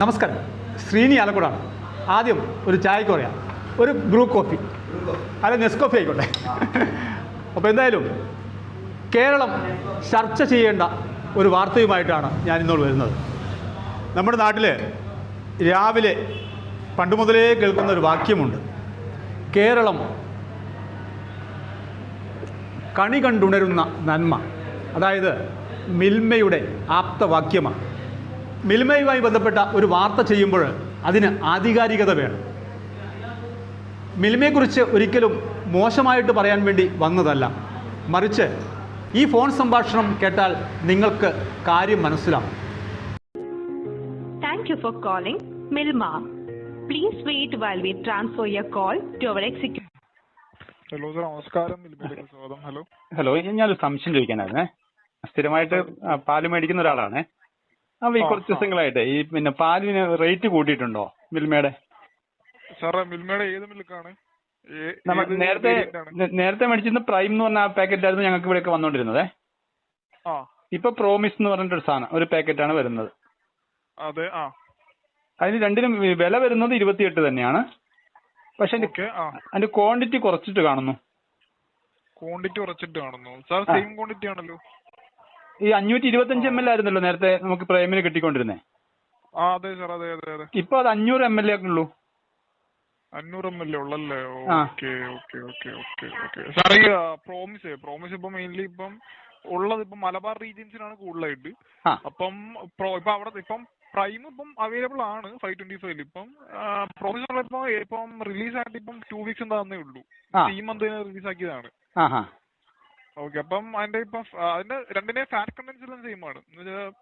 നമസ്കാരം. ശ്രീനി ആലക്കുടാണ് ആദ്യം ഒരു ചായക്ക് പറയാം. ഒരു ബ്രൂ കോഫി. അല്ല നെസ്കോഫി ആയിക്കോട്ടെ. അപ്പോൾ എന്തായാലും കേരളം ചർച്ച ചെയ്യേണ്ട ഒരു വാർത്തയുമായിട്ടാണ് ഞാൻ ഇന്നോട് വരുന്നത്. നമ്മുടെ നാട്ടിൽ രാവിലെ പണ്ട് മുതലേ കേൾക്കുന്ന ഒരു വാക്യമുണ്ട്. കേരളം കണി കണ്ടുണരുന്ന നന്മ. അതായത് മിൽമയുടെ ആപ്തവാക്യമാണ്. മിൽമയുമായി ബന്ധപ്പെട്ട ഒരു വാർത്ത ചെയ്യുമ്പോൾ അതിന് ആധികാരികത വേണം. മിൽമയെക്കുറിച്ച് ഒരിക്കലും മോശമായിട്ട് പറയാൻ വേണ്ടി വന്നതല്ല. മറിച്ച് ഈ ഫോൺ സംഭാഷണം കേട്ടാൽ നിങ്ങൾക്ക് കാര്യം മനസ്സിലാവും. Thank you for calling Milma. Please wait while we transfer your call to our executive hello sir നമസ്കാരം. മിൽമയിലേക്ക് സ്വാഗതം. ഹലോ ഹലോ ഞാനൊരു സംശയം ചോദിക്കാനായിരുന്നേ. സ്ഥിരമായിട്ട് പാൽ മേടിക്കുന്ന ഒരാളാണ്. അപ്പോൾ ഈ കുറച്ച്. ദിവസങ്ങളായിട്ട്. ഈ പിന്നെ പാലിന് റേറ്റ് കൂട്ടിയിട്ടുണ്ടോ മിൽമയുടെ? സാറേ മിൽമയുടെ ഏത് മിൽക്കാണ്? നേരത്തെ നേരത്തെ മേടിച്ചിരുന്ന പ്രൈം എന്ന് പറഞ്ഞ പാക്കറ്റ് ആയിരുന്നു ഞങ്ങൾക്ക് ഇവിടെയൊക്കെ വന്നുകൊണ്ടിരുന്നത് ആ. ഇപ്പൊ പ്രോമിസ് എന്ന് പറഞ്ഞിട്ടൊരു സാധനം ഒരു പാക്കറ്റാണ് വരുന്നത്. അതെ ആ. അതിന് രണ്ടിനും വില വരുന്നത് ഇരുപത്തിയെട്ട് തന്നെയാണ്. പക്ഷെ അതിന്റെ ക്വാണ്ടിറ്റി കുറച്ചിട്ട് കാണുന്നു. ക്വാണ്ടിറ്റി കുറച്ചിട്ട് കാണുന്നു. സാർ സെയിം ക്വാണ്ടിറ്റി ആണല്ലോ. ഈ അഞ്ഞൂറ്റി ഇരുപത്തഞ്ച് എം എൽ ആയിരുന്നല്ലോ നേരത്തെ നമുക്ക് പ്രൈമിന് കിട്ടിക്കൊണ്ടിരുന്നേ. ആ അതെ സാർ അതെ അതെ അതെ. ഇപ്പൊ അത് അഞ്ഞൂറ് എം എൽ എ ഉള്ളൂ അഞ്ഞൂറ് എം എൽ ഉള്ളല്ലേ? ആ. Okay okay okay okay okay. Sir ഈ പ്രോമിസ് പ്രോമിസ് ഇപ്പൊ മെയിൻലി ഇപ്പം ഉള്ളത് ഇപ്പം മലബാർ റീജിയൻസിനാണ് കൂടുതലായിട്ട്. അപ്പം പ്രോ ഇപ്പൊ അവിടെ ഇപ്പം പ്രൈം ഇപ്പം അവൈലബിൾ ആണ് ഫൈവ് ട്വന്റി ഫൈവ് ഇപ്പം പ്രോമിസ് ഇപ്പം ഇപ്പം റിലീസ് ആയിട്ട് ഇപ്പം ടു വീക്സ് എന്താന്നേ ഉള്ളൂ. ഈ മന്ത് റിലീസ് ആക്കിയതാണ്. ഓക്കെ അപ്പം അതിന്റെ ഇപ്പം അതിന്റെ രണ്ടിന്റെ ഫാറ്റ് കണ്ടന്റ് എല്ലാം സെയിം ആണ്.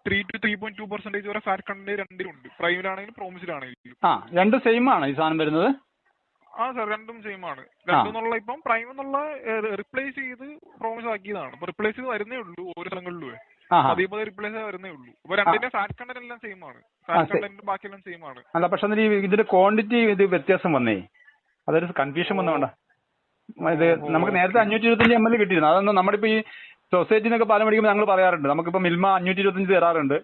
Three two three point two percentage വരെ ഫാറ്റ് കണ്ടന്റ് രണ്ടിലുണ്ട് പ്രൈമിലാണെങ്കിലും പ്രോമിസിലാണെങ്കിലും ആ രണ്ട് സെയിം ആണ് ഈ സാധനം വരുന്നത്? ആ സാർ രണ്ടും സെയിം ആണ്. രണ്ടും എന്നുള്ള ഇപ്പം പ്രൈം എന്നുള്ള റിപ്ലേസ് ചെയ്ത് പ്രോമിസ് ആക്കിയതാണ്. അപ്പൊ റിപ്ലേസ് ചെയ്ത് വരുന്നേ ഉള്ളൂ ഓരോ സ്ഥലങ്ങളിലും അതേപോലെ റിപ്ലേസ് വരുന്നേ ഉള്ളൂ. അപ്പൊ രണ്ടിന്റെ ഫാറ്റ് കണ്ടന്റ് എല്ലാം സെയിം ആണ്. ഫാറ്റ്. കണ്ടന്റ് ബാക്കിയെല്ലാം സെയിം ആണ്. അല്ല പക്ഷെ ഇതിന്റെ ക്വാണ്ടിറ്റി ഇത് വ്യത്യാസം വന്നേ. അതൊരു കൺഫ്യൂഷൻ വന്നോണ്ട ഇത് നമുക്ക് നേരത്തെ അഞ്ഞൂറ്റി ഇരുപത്തിയഞ്ച് എം എൽ കിട്ടിയിരുന്നു. അതൊന്നും നമ്മുടെ ഇപ്പൊ ഈ സൊസൈറ്റിന്നൊക്കെ പാലം മേടിക്കുമ്പോൾ ഞങ്ങൾ പറയാറുണ്ട്. നമുക്കിപ്പോ മിൽമ അഞ്ഞൂറ്റി ഇരുപത്തിയഞ്ച് തരാറുണ്ട്.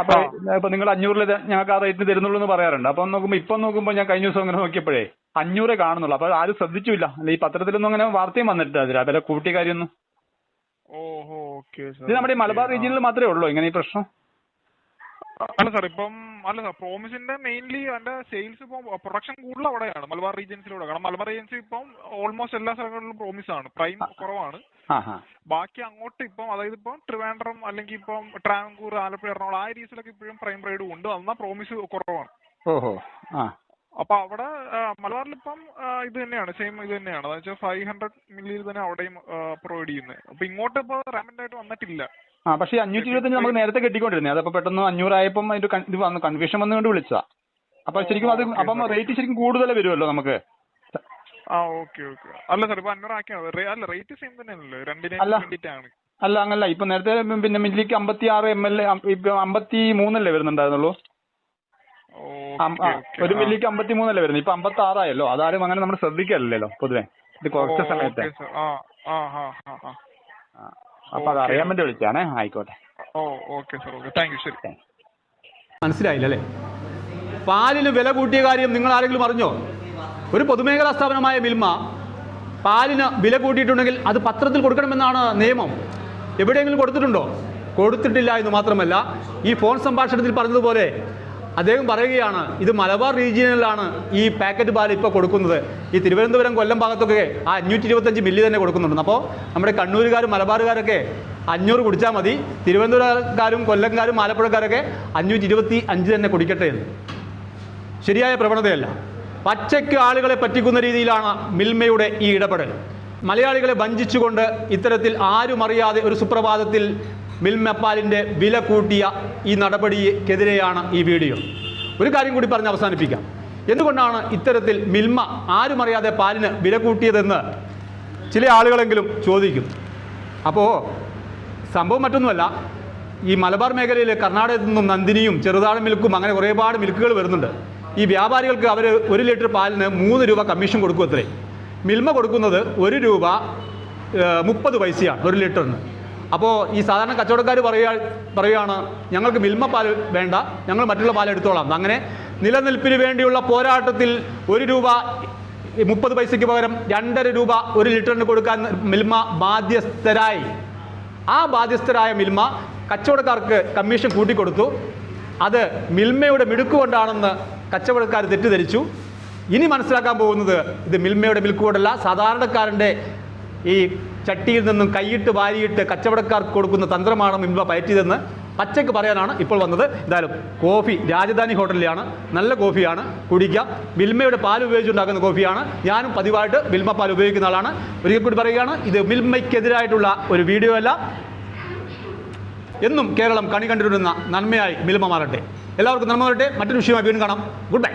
അപ്പൊ ഇപ്പൊ നിങ്ങൾ അഞ്ഞൂറിൽ ഞങ്ങൾക്ക് ആ റേറ്റിന് തരുന്നുള്ളൂ എന്ന് പറയാറുണ്ട്. അപ്പൊ നോക്കുമ്പോ ഇപ്പൊ നോക്കുമ്പോ ഞാൻ കഴിഞ്ഞ ദിവസം അങ്ങനെ നോക്കിയപ്പോഴേ അഞ്ഞൂറേ കാണുന്നുള്ളൂ. അപ്പൊ ആരും ശ്രദ്ധിച്ചില്ല. അല്ല ഈ പത്രത്തിലൊന്നും അങ്ങനെ വാർത്തയും വന്നിട്ടില്ല അതിൽ വില കൂട്ടിയ കാര്യമൊന്നും ഇത് നമ്മുടെ ഈ മലബാർ റീജിയനിൽ മാത്രമേ ഉള്ളൂ. ഇങ്ങനെ ഈ പ്രശ്നം. അല്ല സാർ ഇപ്പം അല്ല സാർ പ്രോമിസിന്റെ മെയിൻലി അതിന്റെ സെയിൽസ് ഇപ്പം പ്രൊഡക്ഷൻ കൂടുതൽ അവിടെയാണ് മലബാർ റീജിയൻസിലൂടെ കാരണം മലബാർ റീജിയൻസ് ഇപ്പം ഓൾമോസ്റ്റ് എല്ലാ സ്ഥലങ്ങളിലും പ്രോമിസ് ആണ് പ്രൈം കുറവാണ്. ബാക്കി അങ്ങോട്ട് ഇപ്പം അതായത് ഇപ്പം ട്രിവാൻഡ്രം അല്ലെങ്കിൽ ഇപ്പം ട്രാവൻകൂർ ആലപ്പുഴ എറണാകുളം ആ ഏരിയസിലൊക്കെ ഇപ്പോഴും പ്രൈം റൈഡ് ഉണ്ട് എന്നാൽ പ്രോമിസ് കുറവാണ്. ഓഹോ അപ്പൊ അവിടെ മലബാറിൽ ഇപ്പം ഇത് തന്നെയാണ് സെയിം ഇത് തന്നെയാണ്. അതായത് ഫൈവ് ഹൺഡ്രഡ് മില്ലിയിൽ തന്നെ അവിടെയും പ്രൊവൈഡ് ചെയ്യുന്നത് അപ്പൊ ഇങ്ങോട്ട് ഇപ്പൊ റാമന്റ് ആയിട്ട് വന്നിട്ടില്ല. ആ പക്ഷേ അഞ്ഞൂറ്റി ഇരുപത്തഞ്ച് നമുക്ക് നേരത്തെ കിട്ടിക്കൊണ്ടിരുന്നേ. അതപ്പോ പെട്ടെന്ന് അഞ്ഞൂറായപ്പം അതിന്റെ കൺ- ഇത് വന്നു. കൺഫ്യൂഷൻ വന്നുകൊണ്ട് വിളിച്ചതാ. അപ്പൊ ശരിക്കും അത് അപ്പം റേറ്റ് ശരിക്കും കൂടുതൽ വരുമല്ലോ നമുക്ക്. ആ ഓക്കെ ഓക്കെ. അല്ല സാർ ഇപ്പൊ അഞ്ഞൂറ് ആക്കിയാണ് റേ- അല്ല റേറ്റ് സെയിം തന്നെയാണല്ലോ രണ്ടിനെ അല്ല. വേണ്ടിയിട്ടാണ്. അല്ല അങ്ങനല്ല. ഇപ്പൊ നേരത്തെ പിന്നെ മില്ലിക്ക് അമ്പത്തി ആറ് എം എൽ എ ഇപ്പൊ അമ്പത്തി മൂന്നല്ലേ വരുന്നുണ്ടായിരുന്നുള്ളൂ അം- ആ, ഒരു മില്ലിക്ക് അമ്പത്തി മൂന്നല്ലേ വരുന്നത്. ഇപ്പൊ അമ്പത്തി ആറായല്ലോ അതാരും അങ്ങനെ നമ്മൾ ശ്രദ്ധിക്കാറില്ലല്ലോ പൊതുവെ. ഇത് കുറച്ച് സമയത്തെ. ആ ആ ആ ആ ആ ആ, അപ്പൊ അത് അറിയാൻ വേണ്ടി വിളിച്ചാണേ ആയിക്കോട്ടെ. ഓ okay sir okay. Thank you ശരി. മനസ്സിലായില്ലല്ലേ? പാലിന് വില കൂട്ടിയ കാര്യം നിങ്ങൾ ആരെങ്കിലും അറിഞ്ഞോ? ഒരു പൊതുമേഖലാ സ്ഥാപനമായ മിൽമ പാലിന് വില കൂട്ടിയിട്ടുണ്ടെങ്കിൽ അത് പത്രത്തിൽ കൊടുക്കണമെന്നാണ് നിയമം. എവിടെയെങ്കിലും കൊടുത്തിട്ടുണ്ടോ? കൊടുത്തിട്ടില്ല എന്ന് മാത്രമല്ല ഈ ഫോൺ സംഭാഷണത്തിൽ പറഞ്ഞതുപോലെ അദ്ദേഹം പറയുകയാണ് ഇത് മലബാർ റീജിയനിലാണ് ഈ പാക്കറ്റ് പാൽ ഇപ്പോൾ കൊടുക്കുന്നത്. ഈ തിരുവനന്തപുരം കൊല്ലം ഭാഗത്തൊക്കെ ആ അഞ്ഞൂറ്റി ഇരുപത്തഞ്ച് മില്ലി തന്നെ കൊടുക്കുന്നുണ്ട്. അപ്പോൾ നമ്മുടെ കണ്ണൂരുകാരും മലബാറുകാരൊക്കെ അഞ്ഞൂറ് കുടിച്ചാൽ മതി. തിരുവനന്തപുരക്കാരും കൊല്ലംകാരും ആലപ്പുഴക്കാരൊക്കെ അഞ്ഞൂറ്റി ഇരുപത്തി അഞ്ച് തന്നെ കുടിക്കട്ടെ എന്ന്. ശരിയായ പ്രവണതയല്ല. പച്ചയ്ക്ക് ആളുകളെ പറ്റിക്കുന്ന രീതിയിലാണ് മിൽമയുടെ ഈ ഇടപെടൽ. മലയാളികളെ വഞ്ചിച്ചുകൊണ്ട് ഇത്തരത്തിൽ ആരും അറിയാതെ ഒരു സുപ്രഭാതത്തിൽ മിൽമ പാലിന്റെ വില കൂട്ടിയ ഈ നടപടിക്കെതിരെയാണ് ഈ വീഡിയോ. ഒരു കാര്യം കൂടി പറഞ്ഞ് അവസാനിപ്പിക്കാം. എന്തുകൊണ്ടാണ് ഇത്തരത്തിൽ മിൽമ ആരും അറിയാതെ പാലിന് വില കൂട്ടിയതെന്ന് ചില ആളുകളെങ്കിലും ചോദിക്കും. അപ്പോൾ സംഭവം മറ്റൊന്നുമല്ല ഈ മലബാർ മേഖലയിൽ കർണാടകത്തിൽ നിന്നും നന്ദിനിയും ചെറുതാഴ മിൽക്കും അങ്ങനെ ഒരുപാട് മിൽക്കുകൾ വരുന്നുണ്ട്. ഈ വ്യാപാരികൾക്ക് അവർ ഒരു ലിറ്റർ പാലിന് മൂന്ന് രൂപ കമ്മീഷൻ കൊടുക്കും അത്രേ. മിൽമ കൊടുക്കുന്നത് ഒരു രൂപ മുപ്പത് പൈസയാണ് ഒരു ലിറ്ററിന്. അപ്പോൾ ഈ സാധാരണ കച്ചവടക്കാർ പറയുക പറയുകയാണ് ഞങ്ങൾക്ക് മിൽമ പാൽ വേണ്ട ഞങ്ങൾ മറ്റുള്ള പാൽ എടുത്തോളാം. അങ്ങനെ നിലനിൽപ്പിന് വേണ്ടിയുള്ള പോരാട്ടത്തിൽ ഒരു രൂപ മുപ്പത് പൈസയ്ക്ക് പകരം രണ്ടര രൂപ ഒരു ലിറ്ററിന് കൊടുക്കാൻ മിൽമ ബാധ്യസ്ഥരായി. ആ ബാധ്യസ്ഥരായ മിൽമ കച്ചവടക്കാർക്ക് കമ്മീഷൻ കൂട്ടിക്കൊടുത്തു. അത് മിൽമയുടെ മിടുക്കുകൊണ്ടാണെന്ന് കച്ചവടക്കാർ തെറ്റിദ്ധരിച്ചു. ഇനി മനസ്സിലാക്കാൻ പോകുന്നത് ഇത് മിൽമയുടെ മിൽക്കുകൊണ്ടല്ല സാധാരണക്കാരന്റെ ഈ ചട്ടിയിൽ നിന്നും കൈയിട്ട് വാരിയിട്ട് കച്ചവടക്കാർക്ക് കൊടുക്കുന്ന തന്ത്രമാണ് മിൽമ പയറ്റിയതെന്ന് പച്ചയ്ക്ക് പറയാനാണ് ഇപ്പോൾ വന്നത്. എന്തായാലും കോഫി രാജധാനി ഹോട്ടലിലാണ്. നല്ല കോഫിയാണ്. കുടിക്കാം മിൽമയുടെ പാൽ ഉപയോഗിച്ചുണ്ടാക്കുന്ന കോഫിയാണ്. ഞാനും പതിവായിട്ട് മിൽമ പാൽ ഉപയോഗിക്കുന്ന ആളാണ്. ഒരിക്കൽ കൂടി പറയുകയാണ് ഇത് മിൽമയ്ക്കെതിരായിട്ടുള്ള ഒരു വീഡിയോ അല്ല. എന്നും കേരളം കണി കണ്ടിരുന്ന നന്മയായി മിൽമ മാറട്ടെ. എല്ലാവർക്കും നന്മ വരട്ടെ മറ്റൊരു വിഷയമായി വീണ്ടും കാണാം. Good bye